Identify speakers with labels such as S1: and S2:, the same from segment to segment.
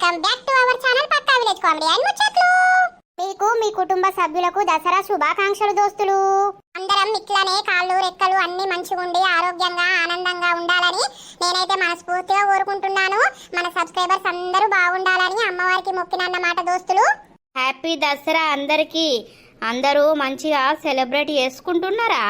S1: Welcome back to our channel Pakka village comedy and ముచ్చట్లు. మీకు మీ కుటుంబ సభ్యులకు దసరా శుభాకాంక్షలు దోస్తులు. అందరం ఇట్లానే కాళ్ళు రెక్కలు అన్ని మంచిగా ఉండి ఆరోగ్యంగా ఆనందంగా ఉండాలని నేనైతే మనస్ఫూర్తిగా కోరుకుంటున్నాను. మన సబ్స్క్రైబర్స్ అందరూ బాగుండాలని అమ్మవారికి మొక్కినన్నమాట దోస్తులు.
S2: హ్యాపీ దసరా అందరికీ. అందరూ మంచిగా సెలబ్రేట్ చేసుకుంటున్నారా?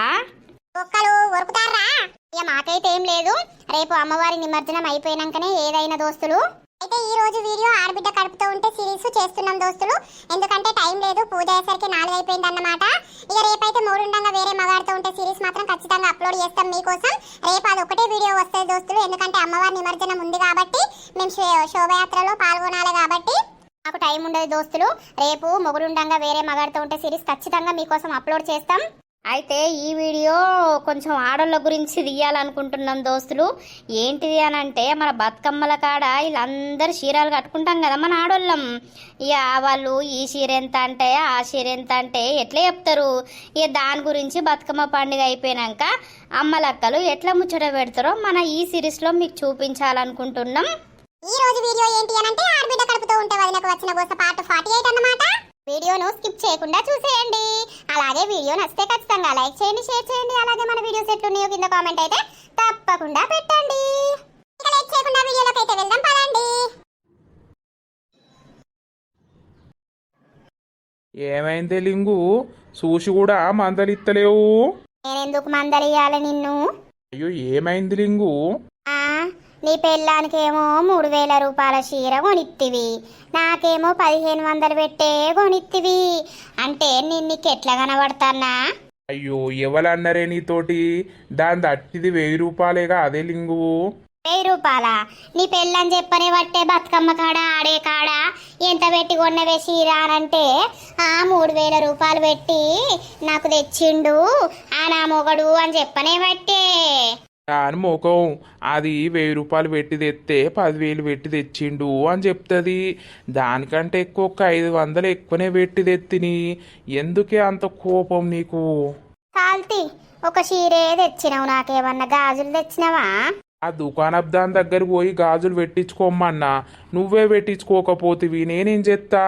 S1: ఒక్కలు ఉరుకుతారా ఇక మాకైతే ఏం లేదు. రేపు అమ్మవారి నిమజ్జనం అయిపోయినాకనే ఏదైనా దోస్తులు. అయితే ఈ రోజు వీడియో ఆడబిడ్డ కడుపుతో ఉంటే సిరీస్ చేస్తున్నాం దోస్తులు. ఎందుకంటే టైం లేదు పూజ అయ్యేసరికి నాలుగు అయిపోయింది అన్నమాట ఇక రేపైతే మూడుండంగా వేరే మగాడితో ఉంటే సిరీస్ మాత్రం ఖచ్చితంగా అప్లోడ్ చేస్తాం మీకోసం. రేపు అది ఒకటే వీడియో వస్తుంది దోస్తులు ఎందుకంటే అమ్మవారి నిమజ్జనం ఉంది కాబట్టి మేము శోభయాత్రలో పాల్గొనాలి కాబట్టి. మాకు టైం ఉండదు దోస్తులు రేపు మొగుడుండంగా వేరే మగాడితో ఉంటే సిరీస్ ఖచ్చితంగా మీకోసం అప్లోడ్ చేస్తాం.
S2: అయితే ఈ వీడియో కొంచెం ఆడోళ్ళ గురించి తీయాలనుకుంటున్నాం దోస్తులు. ఏంటిది అని అంటే మన బతుకమ్మల కాడ వీళ్ళందరూ చీరలు కట్టుకుంటాం కదా మన ఆడోళ్ళం. ఇక వాళ్ళు ఈ చీర ఎంత అంటే ఆ చీర ఎంత అంటే ఎట్లా చెప్తారు? ఇక దాని గురించి బతుకమ్మ పండుగ అయిపోయినాక అమ్మలక్కలు ఎట్లా ముచ్చట పెడతారో మన ఈ సిరీస్లో మీకు చూపించాలనుకుంటున్నాం.
S1: ఈ రోజు వీడియో ఏంటి అని అంటే ఆడబిడ్డ కడుపుతో ఉంటే వదినకు వచ్చిన గోస పార్ట్ ఫార్టీ ఎయిట్ అన్నమాట. వీడియోను స్కిప్ చేయకుండా చూసేయండి. అలాగే వీడియో నచ్చితే ఖచ్చితంగా లైక్ చేయండి షేర్ చేయండి. అలాగే మన వీడియోస్ ఎట్లున్నాయో కింద కామెంట్ అయితే తప్పకుండా పెట్టండి. ఇక లేట్ చేయకుండా వీడియోలోకి అయితే వెళ్దాం పదండి.
S3: ఏమైంది లింగు? చూసి కూడా మందలిత్తలేవు.
S1: నేనెందుకు మందలియాలి నిన్ను?
S3: అయ్యో ఏమైంది లింగు?
S1: నీ పెళ్ళానికేమో మూడు వేల రూపాయల చీర కొనిత్తివి. నాకేమో పదిహేను వందలు పెట్టే కొనిత్తివి. అంటే నేను నీకు ఎట్లా కనబడతానా
S3: అయ్యో ఎవరన్నారే నీతోటి? దాని దట్టిది వెయ్యి రూపాయలేగా అదే లింగు.
S1: వెయ్యి రూపాయల? నీ పెళ్ళని చెప్పనే పట్టే బతుకమ్మ కాడ ఆడే కాడ ఎంత పెట్టి కొన్నవే చీర అనంటే ఆ మూడు వేల రూపాయలు పెట్టి నాకు తెచ్చిండు. ఆ నా మొగడు అని చెప్పనే పట్టే.
S3: దాని ముఖం అది వెయ్యి రూపాయలు పెట్టి తెస్తే పదివేలు పెట్టి తెచ్చిండు అని చెప్తుంది. దానికంటే ఎక్కువ ఒక ఐదు వందలు ఎక్కువనే పెట్టి తెత్తిని. ఎందుకే అంత కోపం నీకు?
S1: కాల్తి ఒక చీరే తెచ్చినావు నాకేమన్నా గాజులు తెచ్చినావా?
S3: ఆ దుకాణపు దాని దగ్గర పోయి గాజులు పెట్టించుకోమన్నా నువ్వే పెట్టించుకోకపోతివి. నేనేం చేస్తా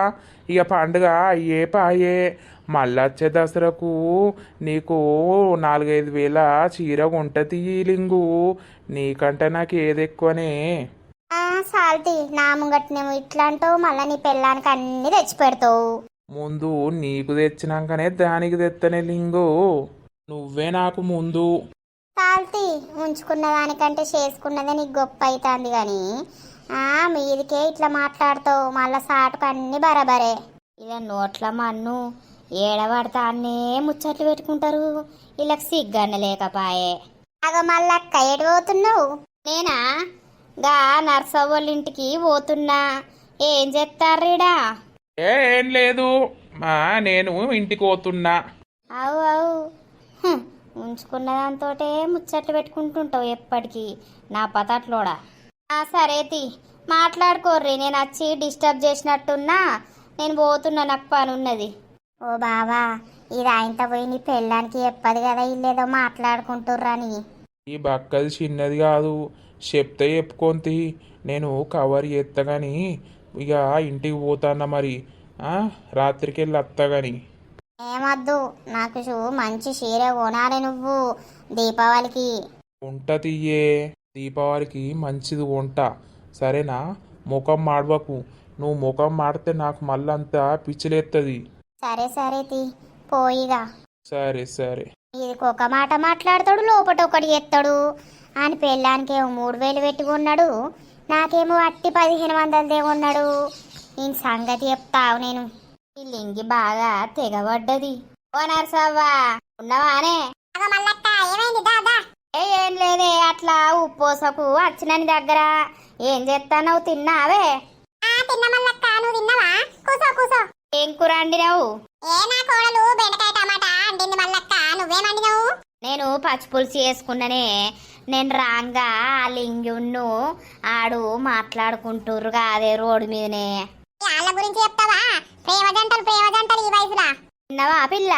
S3: ఇక పండుగ అయ్యే పాయే. మళ్ళొచ్చే దసరాకు నీకు నాలుగైదు వేల చీర కొంటది లింగు నీకంటే నాకు ఏది ఎక్కువనే?
S1: సాల్తి నా ముంగట్నేమో ఇట్లా అంటావు మళ్ళీ నీ పెళ్ళానికి అన్ని తెచ్చి పెడతావు
S3: ముందు నీకు తెచ్చినాకనే దానికి తెత్తనే లింగు. నువ్వే నాకు ముందు.
S1: సాల్తి ఉంచుకున్న దానికంటే చేసుకున్నదే నీకు గొప్ప అవుతుంది కానీ ఆ మీదికే ఇట్లా మాట్లాడతావు మళ్ళా సాటుకు అన్ని బరాబరే.
S2: ఇక నోట్ల మన్ను ఏడబడతా అన్నే ముచ్చట్లు పెట్టుకుంటారు వీళ్ళకి సిగ్గన్న లేకపాయే.
S1: అగ మళ్ళా అక్క ఎటు పోతున్నావు?
S2: నేనా? గా నర్సవ్వోళ్ళ ఇంటికి పోతున్నా. ఏం చెప్తారీడా
S3: ఏ లేదు మా నేను ఇంటికి పోతున్నా.
S2: అవు అవు. ఉంచుకున్న దాంతోటే ముచ్చట్లు పెట్టుకుంటుంటావు ఎప్పటికీ. నా పతట్లోడా ఆ సరేతి మాట్లాడుకోర్రి. నేను వచ్చి డిస్టర్బ్ చేసినట్టున్నా నేను పోతున్నా నాకు పని ఉన్నది
S1: ఓ బావా ఇది ఆయనతో పోయి నీ పెళ్ళానికి చెప్పదు కదా ఇల్లేదో మాట్లాడుకుంటుర్రని
S3: ఈ బక్కది చిన్నది కాదు. చెప్తే చెప్పుకొంతి నేను కవర్ చేస్తా గాని ఇక ఇంటికి పోతాన్నా మరి. ఆ, రాత్రికి వెళ్ళి వస్తా గాని.
S1: ఏమద్దు? నాకు చూ మంచి చీర కొనాలి నువ్వు. దీపావళికి.
S3: వంట తీయే. దీపావళికి మంచిది వంట. సరేనా? ముఖం మాడవకు. నువ్వు ముఖం మాడితే నాకు మళ్ళంతా పిచ్చిలేస్తుంది
S1: సరే సరే తీ. పోయిగా.
S3: సరే సరే.
S1: ఇది ఒక మాట మాట్లాడతాడు లోపట ఒకటి ఎత్తాడు. అని పెళ్ళానికి ఏమో మూడు వేలు పెట్టుకున్నాడు నాకేమో అట్టి పదిహేను వందలదే ఉన్నాడు నేను సంగతి చెప్తావు నేను.
S2: ఈ లింగి బాగా తెగబడ్డది. ఓ నర్సవ్వా ఉన్నవానే ఏ ఏం లేదే అట్లా ఉప్పోసకు వచ్చినని దగ్గర. ఏం చేస్తానవు తిన్నావే? ఏం కూర వండినావు? నేను పచ్చి పులుసు చేసుకున్నానే. నేను రాంగా ఆ లింగును ఆడు మాట్లాడుకుంటుర్రుగా అదే రోడ్డు మీదనే.
S1: వాళ్ళ గురించి చెప్తావా? ప్రేమ జంటలు ప్రేమ జంటలు ఈ వయసులో.
S2: తిన్నావా పిల్ల?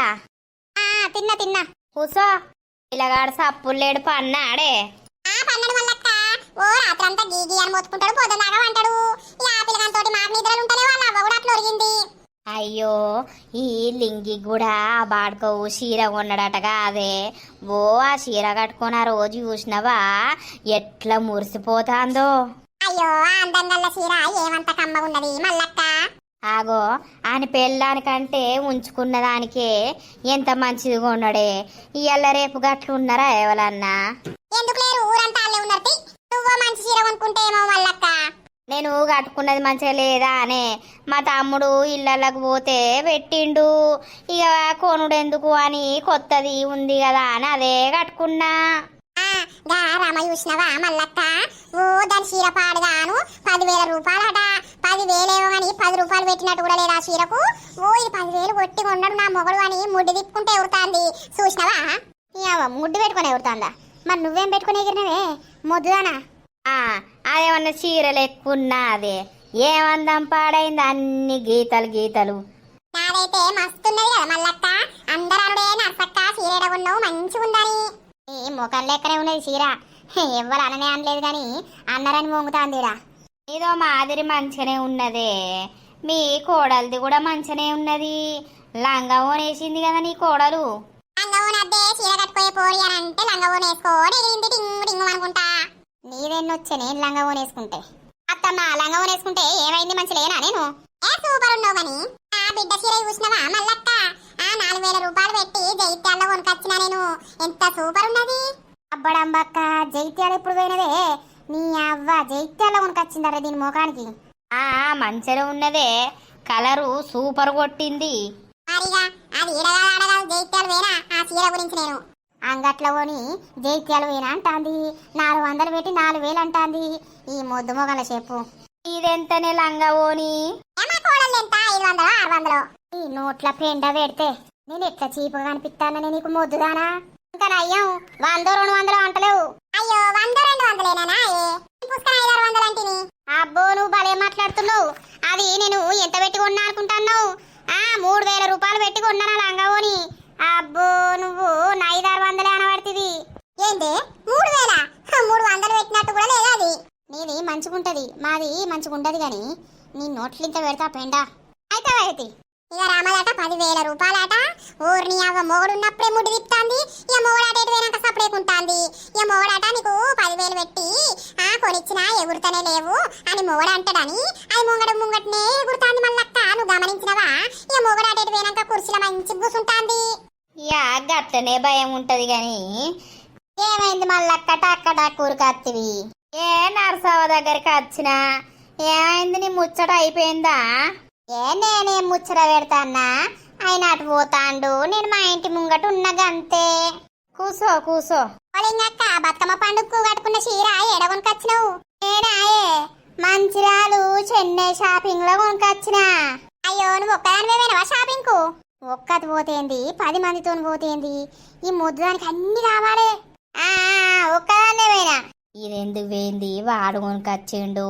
S1: ఆ, తిన్నా తిన్నా.
S2: కూసో. పిల్లగాడు సప్పులేడు పన్నాడే.
S1: ఆ పన్నెండు మల్లక్క. ఓ రాత్రంతా గీగి అని మొత్తుకుంటాడు పొద్దున్నాగా అంటాడు. ఈ ఆ పిల్లగానితోటి
S2: అయ్యో ఈ లింగి కూడా ఆ బాడుకోవు చీర కొన్నాడటగా అదే ఓ ఆ చీర కట్టుకొని ఆ రోజు చూసినవా? ఎట్లా మురిసిపోతాందో.
S1: అయ్యో ఆ అందం గల్ల చీర ఏమంత కమ్మగున్నది మల్లక్క?
S2: ఆగో ఆయన పెళ్ళానికంటే ఉంచుకున్న దానికే ఎంత మంచిది కొన్నాడే. ఇవాళ రేపు గట్లున్నారా ఎవరన్నా
S1: ఎందుకు లేరు? ఊరంతా అల్లే ఉన్నారు. నువ్వో మంచి చీర కొనుక్కుంటే ఏమో మల్లక్క.
S2: నేను కట్టుకున్నది మంచిగా లేదా అనే మా తమ్ముడు ఇళ్ళకి పోతే పెట్టిండు. ఇక కొనుడు ఎందుకు అని కొత్తది ఉంది కదా అని అదే కట్టుకున్నా.
S1: గా రామ చూసినవా మల్లక్క? ఓ దాని చీర పాడుగాను. పదివేల రూపాయలట. పదివేలేమో అని పది రూపాయలు పెట్టినట్టు కూడా లేదా చీరకు? ఓ ఇది పదివేలు కొట్టి కొన్నాడు నా మొగడు అని ముడ్డి తిప్పుకుంటే ఎవరుతాంది చూసినవా?
S2: ముడ్డు పెట్టుకొని ఎవరుతుందా మరి నువ్వేం పెట్టుకుని ఎగిరినవే? ముద్దుదానా అదేమన్నా చీరలు ఎక్కున్నా అదే. ఏమందం పాడైంది అన్ని గీతలు గీతలు.
S1: నాదైతే మస్తున్నది కదా మల్లక్క. అందరూ అనుడే నర్సక్క చీర ఉన్నావు మంచిగుందని.
S2: ఈ ముఖం లెక్కనే ఉన్నది చీర? ఎవ్వరు అననే అనలేదు కానీ అన్నారని మొంగుతాందిరా. ఇదో మాదిరి మంచిగానే ఉన్నదే. మీ కోడలిది కూడా మంచిగానే ఉన్నది. లంగా ఓనేసింది కదా నీ కోడలు.
S1: లంగవోని అద్దే చీర కట్టుకోయే పోరి అని అంటే లంగవోని వేసుకోని ఇంటి టింగు టింగు అనుకుంటా.
S2: నీదెన్నొచ్చే నేను లంగా ఓనేసుకుంటే అత్తమ్మ లంగా ఓనేసుకుంటే ఏమైంది? మంచి లేనా నేను?
S1: సూపర్ ఉన్నావు గని. ఆ బిడ్డ చీర చూసినవా? మల్లక్క? ఆ నాలుగు వేల రూపాయలు పెట్టి జైత్యాల్లో కొనుకొచ్చిన నేను. ఎంత సూపర్ ఉన్నది.
S2: అబ్బడంబక్క జైత్యాలు ఎప్పుడు పోయినదే నీ అవ్వ జైత్యాల కొనుకొచ్చిందరా దీని ముఖానికి ఆ మంచిగా ఉన్నదే కలరు సూపర్ కొట్టింది.
S1: మరిగా అది ఈడగా ఆడగా జైత్యాలు వేనా? ఆ చీర గురించి నేను.
S2: అంగట్లో కొని జైత్యాలు వేనా అంటాంది. నాలుగు వందలు పెట్టి నాలుగు వేలు అంటాంది. ఈ మొద్దు మొగల చెప్పు. ఇదెంతనే లంగా ఓని
S1: ఏమా కోడలు ఎంత ఐదు వందలు ఆరు వందలు
S2: ఈ నోట్ల పెండ పెడితే నేను ఎట్లా చీపుగా కనిపిస్తానని నీకు మొద్దుదానా ఇంకా నయ్యం వంద రెండు వందలు అంటలేవు.
S1: అయ్యో వంద రెండు వందలేనా ఐదు ఆరు
S2: అబ్బో నువ్వు భలే మాట్లాడుతున్నావు. అది నేను ఎంత పెట్టి కొన్నా అనుకుంటున్నావు? ఆ మూడు వేల రూపాయలు పెట్టి కొన్నాను లంగావోని. అబ్బో నువ్వు నా ఐదారు వందలే అనబడుతుంది
S1: ఏంటి మూడు వేల? మూడు వందలు పెట్టినట్టు కూడా లేదు అది?
S2: నీది మంచిగుంటది. మాది మంచిగుండదు గాని నీ నోట్లు ఇంత పెడతా పెండా. అయితే అయితే
S1: ఇక రామలాట పదివేల రూపాయలట. ఊరిని అవ్వ మొగుడున్నప్పుడే ముడి తిప్పుతాంది ఇక మొగుడాట ఎటు పోయినాక సపడేకుంటాంది ఇక మొగుడాట నీకు పదివేలు పెట్టి ఆ కొనిచ్చినా ఎగురుతనే లేవు అని మొగుడు అంటాడని. అది ముంగడు ముంగట్నే ఎగురుతాంది మళ్ళక్క నువ్వు గమనించినవా? ఇక మొగుడాట ఎటు పోయినాక కుర్చీలో మంచి కూసుంటాంది.
S2: యా అట్లనే భయం ఉంటది గాని ఏమైంది మళ్ళక్క టక్క టక్కూరుకత్తివి ఏ నరసవ దగ్గరికి వచ్చినా ఏమైంది నీ ముచ్చట అయిపోయిందా? ఏ నేనేం ముచ్చట పెడతాన్నా? ఆయన అటు పోతాండు. నేను మా ఇంటి ముంగట ఉన్నగంతే కూసో కూసో.
S1: వాళ్ళింగక్క బతుకమ్మ పండుగకు కట్టుకున్న చీర ఎడగొనుకొచ్చినావు
S2: నేనాయే మంచిరాలు చెన్నై షాపింగ్లో కొనుకొచ్చినా.
S1: అయ్యో నువ్వు ఒక్కదానివే పోయినావా షాపింగ్కు
S2: ఒక్కటి పోతేంది పది మందితో పోతేంది ఈ ముద్దు దానికి అన్ని కావాలి. ఆ, ఒక్కదాన్నే పోయినా ఇదెందుకు పోయింది వాడు కొనుకొచ్చిండు.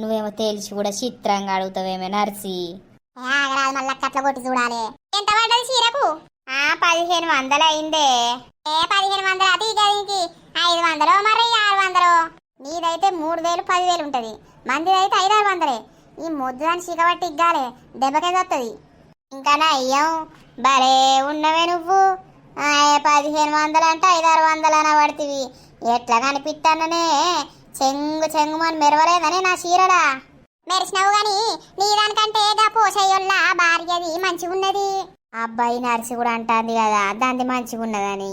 S2: నువ్వేమో తెలిసి కూడా చిత్రంగా అడుగుతావేమో నర్సి.
S1: ఆగరాదు మల్లక్క అట్లా కొట్టి చూడాలి. ఎంత పడ్డది చీరకు?
S2: ఆ పదిహేను వందలు అయిందే.
S1: ఏ పదిహేను వందలు? అది దీనికి. ఐదు వందలు మరి ఆరు వందలు?
S2: నీదైతే మూడు వేలు పదివేలు ఉంటది. మందిదైతే ఐదారు వందలే. ఈ ముద్దు దాన్ని చికబట్టి ఇగ్గాలే. దెబ్బకే వస్తుంది ఇంకా అయ్యం భలే ఉన్నవే నువ్వు. పదిహేను వందలు అంటే ఐదారు వందలు అనబడుతుంది. ఎట్లా కనిపిస్తాననే చెంగు చెంగుమని మెరవలేదని నా చీరడా?
S1: మెరిసినావు గాని నీ దానికంటే గా పోషయ్యోళ్ళ భార్యది మంచిగున్నది.
S2: అబ్బాయి నర్సి కూడా అంటాంది కదా దాన్ని మంచిగా ఉన్నదని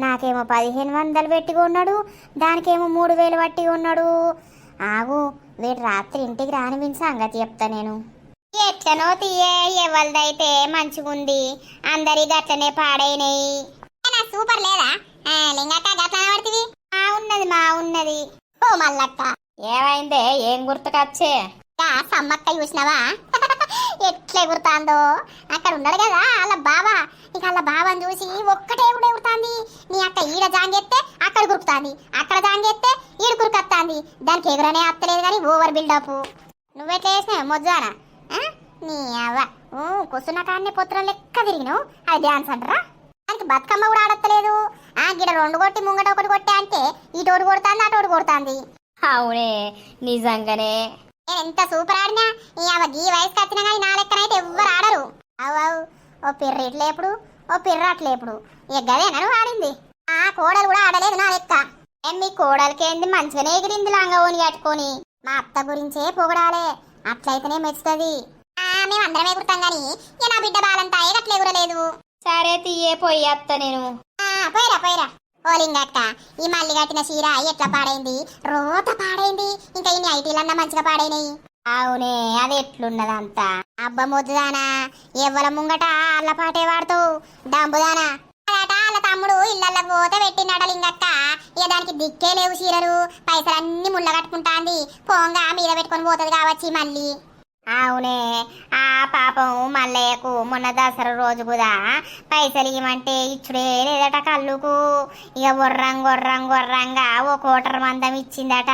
S2: నాకేమో పదిహేను వందలు పెట్టి కొన్నాడు దానికేమో మూడు వేలు పట్టి కొన్నాడు. ఆగు వీడు రాత్రి ఇంటికి రానివిని సంగతి చెప్తా నేను. ఎట్లనో తీయే ఎవరిదైతే మంచిగుంది అందరి గట్లనే పాడైనాయి.
S1: సూపర్ లేదా? లింగక్క పడుతుంది
S2: మా ఉన్నది మా ఉన్నది.
S1: ఓ మల్లక్క.
S2: ఏమైందే? ఏం గుర్తుకొచ్చే
S1: సమ్మక్క చూసినావా? ఎట్లా ఎగురుతాందో? అక్కడ ఉన్నాడు కదా వాళ్ళ బావ. ఇక వాళ్ళ బావని చూసి ఒక్కటే కూడా ఎగురుతాంది. నీ అక్క ఈడ జాంగెత్తే అక్కడ గురుకుతాంది అక్కడ జాంగెత్తే ఈడ గురుకత్తాంది దానికి ఎగురనే అత్తలేదు కానీ ఓవర్ బిల్డప్.
S2: నువ్వెట్లా చేసినావు? మొజ్జానా? నీ అవ్వ. ఊ, కూసున్న కాడనే పొత్రం లెక్క తిరిగినావు అది డ్యాన్స్ అంటారా?
S1: దానికి బతుకమ్మ కూడా ఆడత్తలేదు.
S2: ఆ గిడ రెండు కొట్టి ముంగట ఒకటి కొట్టే అంటే ఇటోటి కొడుతాంది అటోటి కొడుతాంది. అవునే నిజంగానే.
S1: నేను ఎంత సూపర్ ఆడినా ఈ అవ గీ వయసుకి వచ్చినా కానీ నా లెక్కనైతే ఎవ్వరు ఆడరు. అవు అవు ఓ పిర్ర ఇట్లేపుడు ఓ పిర్ర అట్లేపుడు ఇక గదే నన్ను ఆడింది? ఆ కోడలు కూడా ఆడలేదు నా లెక్క. మీ కోడలికేంది? మంచిగానే ఎగిరింది లంగవోని కట్టుకొని. మా అత్త గురించే పొగడాలే. అట్లయితేనే మెచ్చుతుంది. ఆ మేమందరం ఎగురుతాం గాని ఇక నా బిడ్డ బాలంతా ఎగట్లే ఎగురలేదు.
S2: సరే తీయే పోయి అత్త నేను.
S1: పోయిరా పోయిరా. ఓ లింగక్క ఈ మల్లి కట్టిన చీర ఎట్లా పాడైంది? రోత పాడైంది. ఇంకా ఇన్ని ఐటీలన్నా మంచిగా పాడైనాయి.
S2: అవునే అది ఎట్లున్నదంతా?
S1: అబ్బ ముద్దుదానా ఎవ్వల ముంగట అల్ల పాటే వాడుతావు డంబుదానా వాళ్ళ తమ్ముడు ఇళ్ళల్లో పోతే పెట్టినాడ లింగక్క? ఇక దానికి దిక్కే లేవు చీరలు. పైసలన్నీ ముళ్ళ కట్టుకుంటాంది. పోంగా మీద పెట్టుకొని పోతుంది కావచ్చు మళ్ళీ.
S2: అవునే. ఆ పాపం మల్లయ్యకు మొన్న దసరా రోజు కూడా పైసలు ఇవ్వమంటే ఇచ్చుడే లేదట కళ్ళుకు. ఇక గుర్రం గుర్రం గుర్రంగా ఓ కోటర్ మందం ఇచ్చిందట.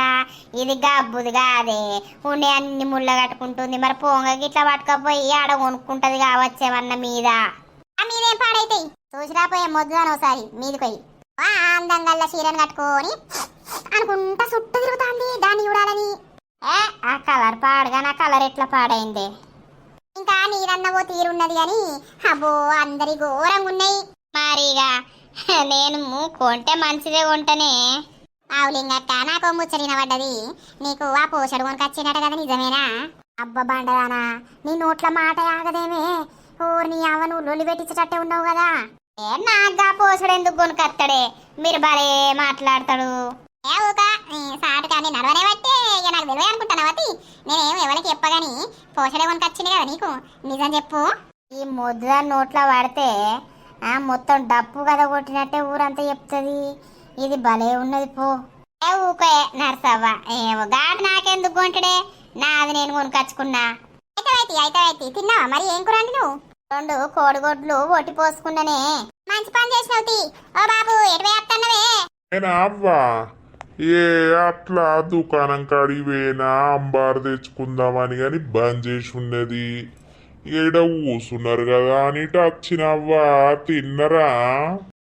S2: ఇది గబ్బుది కాదే. ఉండే అన్ని ముళ్ళ కట్టుకుంటుంది. మరి పొంగకి ఇట్లా పట్టుకపోయి ఆడ కొనుక్కుంటుంది కావచ్చేమన్న మీద.
S1: మీదేం పాడైతాయి చూసిరా పోయే ముద్దుదాన ఒకసారి మీది పోయి అందంగా చీరను కట్టుకొని అనుకుంటా చుట్టూ తిరుగుతాంది దాన్ని చూడాలని.
S2: ఏ ఆ కలర్ పాడగా నా కలర్ ఎట్లా పాడైంది?
S1: ఇంకా నీరన్నవో తీరున్నది అని అబ్బో అందరి ఘోరంగా ఉన్నాయి
S2: మరిగా నేను కొంటే మంచిదే కొంటనే
S1: ఆవులింగక్క నాకు ముచ్చరిన పడ్డది. నీకు ఆ పోషడు కొనుకొచ్చినట్టు కదా నిజమేనా? అబ్బ బండదానా నీ నోట్ల మాట ఆగదేమే. నీ అవ్వ నువ్వు పెట్టించేటట్టే ఉన్నావు కదా.
S2: ఏ నాగా పోసడు ఎందుకు కొనుకత్తడే మీరు భలే మాట్లాడతాడు.
S1: ఏ ఊక సాటు కానీ నడవనే బట్టే ఇక నాకు తెలివే అనుకుంటానవతి నేనేం ఎవరికి చెప్పగాని పోసడే కొనుకొచ్చింది కదా నీకు? నిజం చెప్పు.
S2: ఈ ముద్ర నోట్లో పడితే ఆ మొత్తం డప్పు కదా కొట్టినట్టే ఊరంతా చెప్తుంది. ఇది భలే ఉన్నది పో. ఏ ఊకే నర్సవ్వ ఏమో గాడు నాకెందుకు కొంటడే నాది నేను కొనుకొచ్చుకున్నా
S1: అయితే అయితే అయితే అయితే తిన్నావా? మరి ఏం కూర నువ్వు
S2: రెండు కోడిగొడ్లు ఒట్టి పోసుకున్ననే.
S1: మంచి పని చేసినావు తీ. ఓ బాబు ఎటు వేస్తున్నావే
S4: నేను? అవ్వా. ఏ అట్లా దుకాణం కాడికి పోయినా అంబారు తెచ్చుకుందామని కానీ బంద్ చేసి ఉన్నది ఏడ కూసున్నారు కదా అని వచ్చినవ్వా తిన్నరా?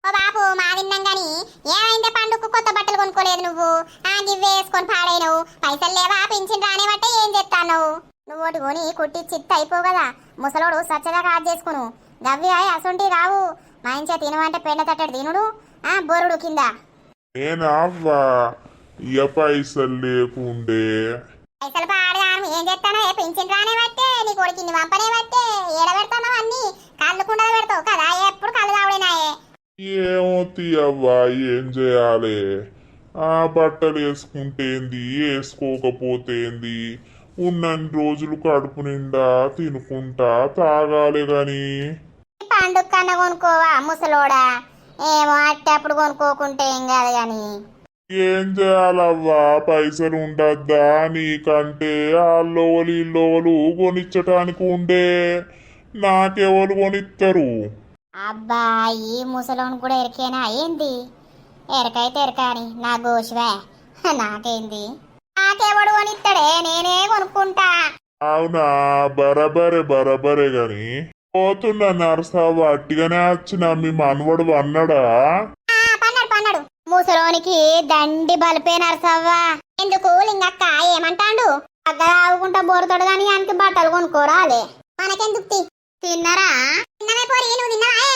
S1: ఓ బాబు మా తిన్నాం గాని ఏమైందే? పండుగకు కొత్త బట్టలు కొనుక్కోలేదు నువ్వు. ఆ గివ్వే వేసుకొని పాడైనవు. పైసలు లేవా? పింఛన్ రానే బట్టే ఏం చెప్తాను నువ్వు ఒకటి కొని కుట్టి చిత్త అయిపోవు కదా. ముసలోడు సచ్చగా కాదు చేసుకును. గవ్వి అయి అసొంటి రావు. మా ఇంచే తినమంటే పెండ తట్టడు తినుడు? ఆ బొరుడు కింద.
S4: నేను అవ్వా? ఇక పైసలు లేకుండే.
S1: పైసలు పాడగాను ఏం చేస్తానో ఏ పింఛన్ రానే బట్టే నీ కొడుకుని పంపనే బట్టే ఏడ పెడతానో అన్ని? కళ్ళు కుండలు పెడతావు కదా. ఎప్పుడు కళ్ళు తావుడేనాయే?
S4: ఏమో తీయవ్వా? ఏం చేయాలి? ఆ బట్టలు వేసుకుంటే ఏంది వేసుకోకపోతే ఏంది ఉన్నన్ని రోజులు కడుపు నిండా తినుకుంటా తాగాలి గాని.
S2: పండుగ కన్నా కొనుక్కోవా ముసలోడా? ఏమో అట్టప్పుడు కొనుక్కోకుంటే ఏం కాదు కానీ
S4: ఏం చేయాలవ్వా? పైసలు ఉండద్దా? నీకంటే వాళ్ళోలు ఇల్లోలు కొనిచ్చటానికి ఉండే. నాకెవరు కొనిస్తారు
S2: అబ్బా ఈ ముసలోని కూడా ఎరికేనా? ఏంది? ఎరకైతే ఎరకాని నా గోషివే. నాకేంది? నాకెవడు కొనిస్తాడే నేనే కొనుక్కుంటా.
S4: అవునా? బరబరే బరబరే గాని. పోతున్నా నరసా వట్టిగానే వచ్చిన మీ మనవడు అన్నాడా?
S1: ఆ పన్నాడు పన్నాడు.
S2: ముసలోనికి దండి బలిపే నరసవ్వా.
S1: ఎందుకు లింగక్క ఏమంటాండు?
S2: దగ్గర ఆగుకుంటా బోరుతాడు కానీ ఆయనకి బట్టలు కొనుక్కోరాలే.
S1: మనకెందుకు
S2: తిన్నరా?
S1: తిన్నవే పోరి నువ్వు తిన్నావా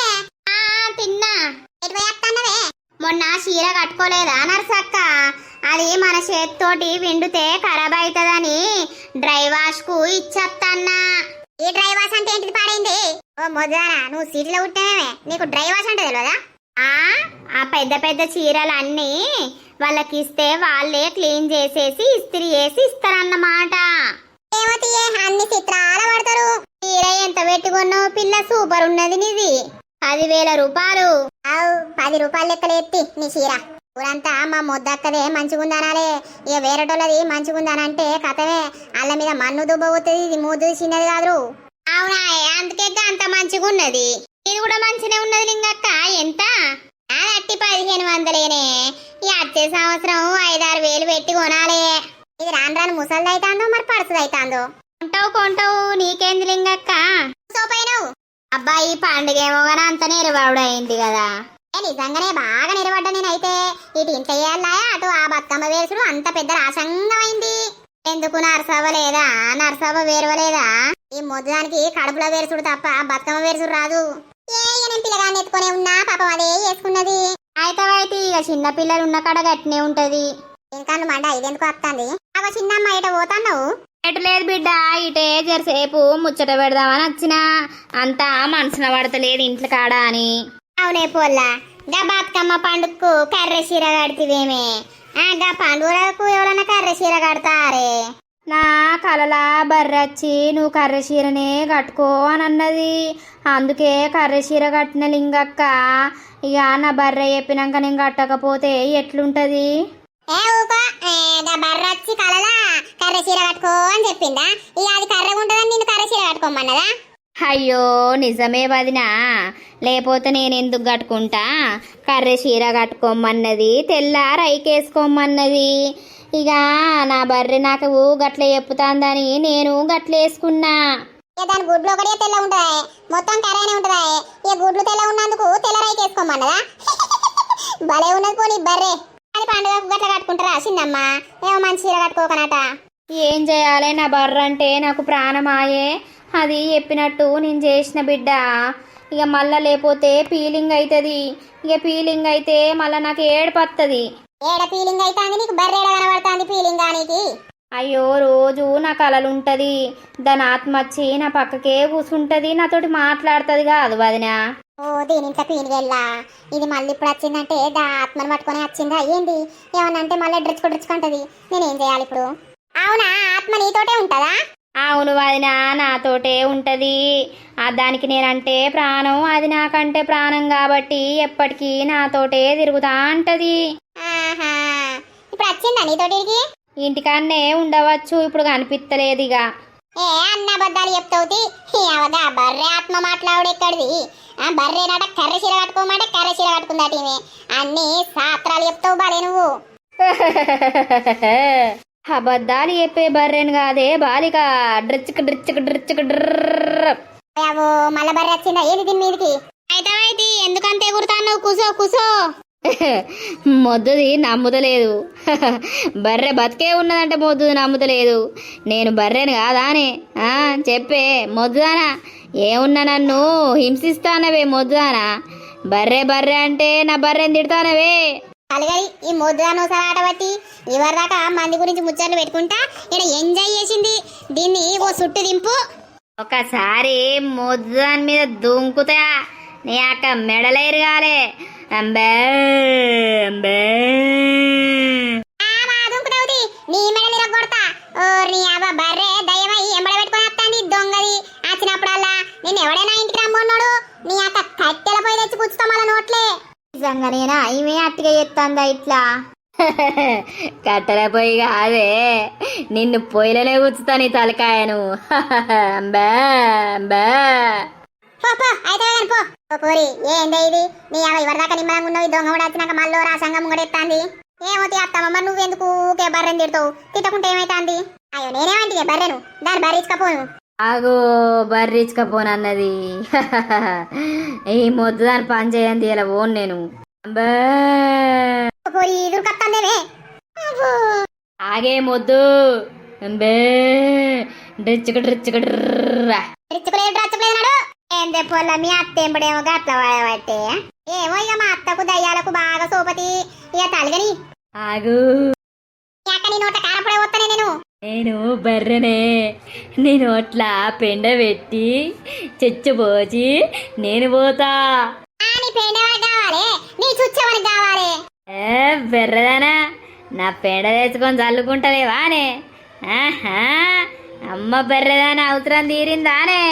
S2: ఆ తిన్నా.
S1: ఎటు
S2: మొన్న చీర కట్టుకోలేదా నర్సక్క? అది మన చేత్తోటి విండితే ఖరాబ్ అవుతుందని డ్రై వాష్కు ఇచ్చేత్తన్నా.
S1: ఈ డ్రై వాష్ అంటే ఏంటిది పాడైంది? ఓ మొదలారా నువ్వు సిటీలో పుట్టావే నీకు డ్రై వాష్ అంటే తెలియదా
S2: ఆ ఆ పెద్ద పెద్ద చీరలన్నీ వాళ్ళకి ఇస్తే వాళ్ళే క్లీన్ చేసేసి ఇస్త్రీ చేసి ఇస్తారన్నమాట.
S1: అన్ని చిత్రాల పడతారు.
S2: చీర ఎంత పెట్టుకున్నావు పిల్ల? సూపర్ ఉన్నది నీది. పదివేల రూపాయలు.
S1: అవు పది రూపాయలు లెక్కలు ఎత్తి నీ చీర. ఊరంతా మా మొద్దక్కదే మంచిగుందనాలే. ఇక వేరేటోళ్ళది మంచిగుందనంటే కథమే. అల్ల మీద మన్ను దుబ్బవుతుంది ఇది మూదు చిన్నది కాదు
S2: అవునా అందుకే అంత మంచిగా ఉన్నది ఇది కూడా మంచిగా ఉన్నది లింగక్క ఎంత? అట్టి పదిహేను వందలేనే. ఈ వచ్చే సంవత్సరం ఐదారు వేలు పెట్టి కొనాలి.
S1: ఇది రాను రాను ముసలిది అవుతాందో మరి పడుతుంది అవుతాందో
S2: కొంటావు కొంటావు నీకేంది లింగక్క?
S1: సోపోయినావు
S2: అబ్బాయి పండుగ ఏమో కానీ అంత నెరవాడు అయింది కదా.
S1: నిజంగానే బాగా నిలబడ్డ నేనైతే. ఇటు ఇంత అటు ఆ బతుకమ్మ వేసుడు అంత పెద్ద రాసంగమైంది ఎందుకు నరసవ్వ లేదా? నరసవ్వ వేరవలేదా ఈ మొద్దానికి కడుపులో వేరుసుడు తప్ప బతుకమ్మ వేరుసుడు రాదు. ఏ నేను పిల్లగాన్ని ఎత్తుకునే ఉన్నా పాపం అదే వేసుకున్నది అయితే అయితే ఇక చిన్న పిల్లలు ఉన్న కాడ గట్టినే ఉంటది. ఇంకా మండ ఇదెందుకు వస్తుంది అగో చిన్న అమ్మాయి పోతున్నావు?
S2: ఎటు లేదు బిడ్డ ఇటే జరసేపు ముచ్చట పెడదామని వచ్చిన. అంతా మనసున పడతలేదు ఇంట్లో కాడ అని.
S1: అవునే పోల్లా గా బతుకమ్మ పండుగకు కర్రె చీర కడితివేమే. ఆ గా పండుగలకు ఎవరన్నా కర్రె చీర కడతారే?
S2: నా కలలా బర్రచ్చి నువ్వు కర్ర చీరనే కట్టుకో అని అన్నది. అందుకే కర్ర చీర కట్టిన లింగక్క ఇక నా బర్రె చెప్పినాక నేను కట్టకపోతే ఎట్లుంటది?
S1: ఏ ఊకో వచ్చి కలలా? కర్రె చీర కట్టుకో అని చెప్పిందా? ఇక అది కర్రెగా ఉంటుందని నిన్ను కర్రె చీర కట్టుకోమన్నదా?
S2: అయ్యో నిజమే వదినా. లేకపోతే నేను ఎందుకు కట్టుకుంటా? కర్రె చీర కట్టుకోమన్నది తెల్ల రైకేసుకోమన్నది ఇక నా బర్రె నాకు గట్ల చెప్పుతాందని నేను గట్ల వేసుకున్నా
S1: దాని గుడ్లు ఒకటే తెల్ల ఉంటుందా మొత్తం కర్రేనే ఉంటుందా ఇక గుడ్లు తెల్ల ఉన్నందుకు తెల్ల రైకి వేసుకోమన్నదా భలే ఉన్నది పోనీ బర్రే. అది పండుగకు గట్ల కట్టుకుంటారా చిన్నమ్మ? ఏమో మంచి చీర కట్టుకోకనట.
S2: ఏం చేయాలి నా బర్ర అంటే నాకు ప్రాణమాయే. అది చెప్పినట్టు నేను చేసిన బిడ్డ. ఇక మళ్ళా లేకపోతే ఫీలింగ్ అవుతుంది ఇక ఫీలింగ్ అయితే మళ్ళా నాకు ఏడుపత్తది.
S1: ఏడ ఫీలింగ్ అయితే నీకు? బర్రేడ కనబడుతుంది ఫీలింగ్ దానికి
S2: అయ్యో రోజు నా కలలు ఉంటది దాని ఆత్మ వచ్చి నా పక్కకే కూర్చుంటది నాతోటి మాట్లాడుతుంది కాదు వదినా.
S1: ఓ దీని ఇంట్లో పీని వెళ్ళా? ఇది మళ్ళీ ఇప్పుడు వచ్చిందంటే దా ఆత్మను పట్టుకొని వచ్చిందా? ఏంది? ఏమన్నా అంటే మళ్ళీ డ్రిచ్కు డ్రిచ్చుకుంటది నేనేం చేయాలి ఇప్పుడు? అవునా? ఆత్మ నీతోటే ఉంటదా?
S2: అవును వదినా నాతోటే ఉంటది. ఆ దానికి నేనంటే ప్రాణం. అది నాకంటే ప్రాణం కాబట్టి ఎప్పటికీ నాతోటే తిరుగుతా అంటది
S1: ఆహా. ఇప్పుడు వచ్చిందా నీతోటికి?
S2: ఇంటికాన్నే ఉండవచ్చు. ఇప్పుడు కనిపిస్తలేదు ఇక
S1: ఏ అన్న అబద్ధాలు చెప్తావుతి అవదా బర్రె ఆత్మ మాట్లాడు ఎక్కడిది? ఆ బర్రె నాట కర్ర చీర కట్టుకోమంటే కర్ర చీర కట్టుకుందాట ఈమె. అన్ని శాస్త్రాలు చెప్తావు బాలే నువ్వు.
S2: అబద్ధాలు చెప్పే బర్రెను కాదే బాలిక. డ్రిచ్చుకు డ్రిచ్చుకు డ్రిచ్చుకు డ్రర్
S1: అవో మళ్ళా బర్రె వచ్చిందా? ఏది దీని మీదకి? అయితే ఎందుకంత ఎగురుతావు కూసో కూసో.
S2: మొద్దుది నమ్ముతలేదు. బర్రె బతికే ఉన్నదంటే మొద్దుది నమ్ముతలేదు. నేను బర్రెను కాదానే చెప్పే మొద్దుదానా? ఏమున్నా నన్ను హింసిస్తానవే మొద్దుదానా? బర్రె బర్రె అంటే నా బర్రెని తిడతానవే.
S1: అలగడి ఈ ముద్రను ఆట బట్టి ఇవరిదాకా మంది గురించి ముచ్చట్లు పెట్టుకుంటా ఇక్కడ ఎంజాయ్ చేసింది. దీన్ని ఓ సుట్టు దింపు.
S2: ఒకసారి మొద్దు దాని మీద దుంకుతా. నీ అక్క మెడలేరు కాలే అంబే అంబే
S1: నీ మెడ మీద కొడతా ఓ నీ అవ్వ బర్రె దయ్యమై ఎంబడ పెట్టుకొని వస్తాంది దొంగది వచ్చినప్పుడల్లా నేను ఎవడైనా ఇంటికి రమ్మన్నాడు నీ అక్క కట్టెల పోయి తెచ్చి అలా నోట్లే
S2: నిజంగానేనా ఈమె అట్టిగా చెప్తాందా ఇట్లా కట్టెల పొయ్యి కాదే నిన్ను పొయ్యిలోనే కూర్చుతా నీ తలకాయను అంబే అంబే
S1: పో పో అయితే పో ఓ పోరి ఏందే ఇది నీ అవ ఇవరిదాకా నిమ్మలంగా ఉన్నావు దొంగ కూడా వచ్చినాక మళ్ళీ రా సంగం ముంగడెత్తాంది ఏమవుతాయి అత్తమ్మ నువ్వెందుకు ఊకే బర్రెని తిడతావు తిట్టకుంటే ఏమైతాంది అయ్యో నేనేమంటే బర్రెను దాన్ని బర్రించకపోను
S2: ఆగో బర్రిచ్చుకపోనన్నది ఈ మొద్దు దాని పని చేయండి ఇలా పోను నేను ఆగే మొద్దు అంబే డ్రిచ్చుకు డ్రిచ్చుకు డ్రర్రా.
S1: రిచ్చుకులేదు రచ్చలేదు ఏం తెప్పొల్ల మీ అత్త ఎంబడేమో గట్ల వాడబట్టే ఏమో ఇక మా అత్తకు దయ్యాలకు బాగా సోపతి. ఇక తలగని
S2: ఆగు.
S1: అక్క నీ నోట కారపడే వస్తానే నేను.
S2: నేను బర్రెనే. నేను అట్లా పెండ పెట్టి చెచ్చిపోచి నేను పోతా.
S1: నీ పెండేవాడికి కావాలి? నీ చుచ్చేవాడికి కావాలి?
S2: ఏ బెర్రదానా? నా పెండ తెచ్చుకొని చల్లుకుంటలేవానే. ఆహా అమ్మ బెర్రదానా అవసరం తీరిందానే.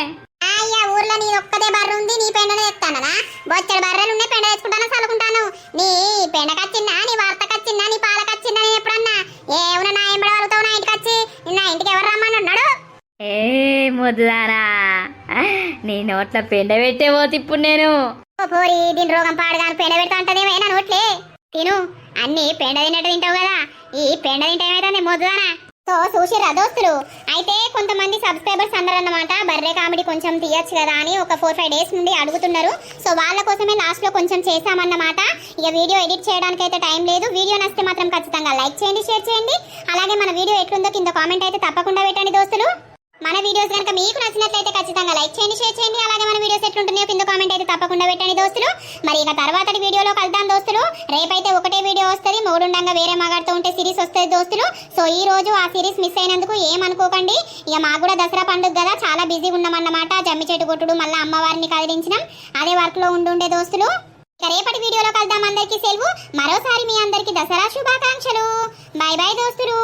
S1: ఊర్లో నీ ఒక్కదే బర్రె ఉంది నీ పెండనే తెస్తాననా బొచ్చడి బర్రెలు ఉన్నాయి పెండ తెచ్చుకుంటాను చల్లుకుంటాను నీ పెండకచ్చిందా నీ వార్తకచ్చిందా నీ పాలకచ్చిందా నేను ఎప్పుడన్నా? ఏమన్నా నా ఎంబడి వాళ్ళతో నా ఇంటికి వచ్చి నా ఇంటికి ఎవరు రమ్మని ఉన్నాడు?
S2: ఏ ముద్దుదానా నీ నోట్ల పెండ పెట్టే పోతే ఇప్పుడు నేను.
S1: పోరి దీని రోగం పాడగాను పెండ పెడతా అంటదేమైనా నోట్లే. తిను అన్ని పెండ తిన్నట్టు తింటావు కదా. ఈ పెండ తింటే ఏమైతుంది మొద్దుదానా సో చూసిర్రా దోస్తులు? అయితే కొంతమంది సబ్స్క్రైబర్స్ అన్నారు అన్నమాట బర్రె కామెడీ కొంచెం తీయచ్చు కదా అని ఒక ఫోర్ ఫైవ్ డేస్ నుండి అడుగుతున్నారు. సో వాళ్ళ కోసమే లాస్ట్లో కొంచెం చేశామన్నమాట. ఇక వీడియో ఎడిట్ చేయడానికి అయితే టైం లేదు. వీడియో నచ్చితే మాత్రం ఖచ్చితంగా లైక్ చేయండి షేర్ చేయండి. అలాగే మన వీడియో ఎట్లుందో కింద కామెంట్ అయితే తప్పకుండా పెట్టండి దోస్తులు. మన వీడియోస్ కనుక మీకు నచ్చినట్లయితే ఖచ్చితంగా లైక్ చేయండి షేర్ చేయండి. అలాగే మన వీడియోస్ ఎట్లుంటున్నాయో కింద కామెంట్ అయితే తప్పకుండా పెట్టండి దోస్తులు. మరి ఇక తర్వాత వీడియోలో కలుద్దాం దోస్తులు. రేపైతే ఒకటే వీడియో వస్తుంది. మూడుండంగా వేరే మాగాడుతూ ఉంటే సిరీస్ వస్తుంది దోస్తులు. సో ఈ రోజు ఆ సిరీస్ మిస్ అయినందుకు ఏమనుకోకండి ఇక మాకు కూడా దసరా పండుగ కదా చాలా బిజీగా ఉన్నామన్నమాట. జమ్మి చెట్టు కొట్టుడు మళ్ళీ అమ్మవారిని కదిలించినాం. అదే వర్క్లో ఉండుండే దోస్తులు. ఇక రేపటి వీడియోలో కలుద్దాం. అందరికీ సెలవు. మరోసారి మీ అందరికీ దసరా శుభాకాంక్షలు. బాయ్ బాయ్ దోస్తులు.